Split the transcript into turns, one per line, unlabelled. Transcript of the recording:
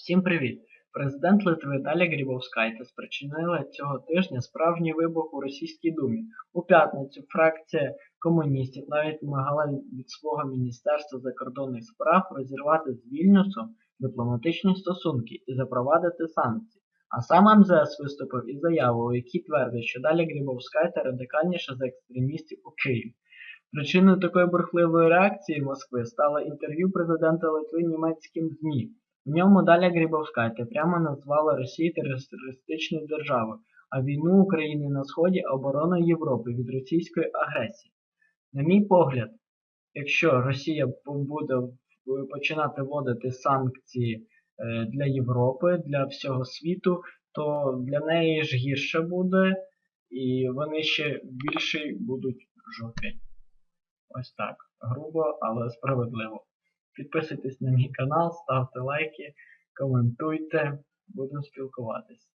Всім привіт! Президент Литви Даля Грибовскайте спричинила цього тижня справжній вибух у Російській Думі. У п'ятницю фракція комуністів навіть вимагала від свого Міністерства закордонних справ розірвати з Вільнюсом дипломатичні стосунки і запровадити санкції. А сам МЗС виступив із заявою, у якій твердить, що Даля Грибовскайте радикальніша за екстремістів у Києві. Причиною такої бурхливої реакції Москви стало інтерв'ю президента Литви німецьким ЗМІ. В ньому Даля Грибовскайте прямо назвала Росію терористичною державою, а війну України на Сході обороною Європи від російської агресії. На мій погляд, якщо Росія буде починати вводити санкції е, для Європи, для всього світу, то для неї ж гірше буде, і вони ще більше будуть жопі. Ось так. Грубо, але справедливо. Підписуйтесь на мій канал, ставте лайки, коментуйте, будемо спілкуватись.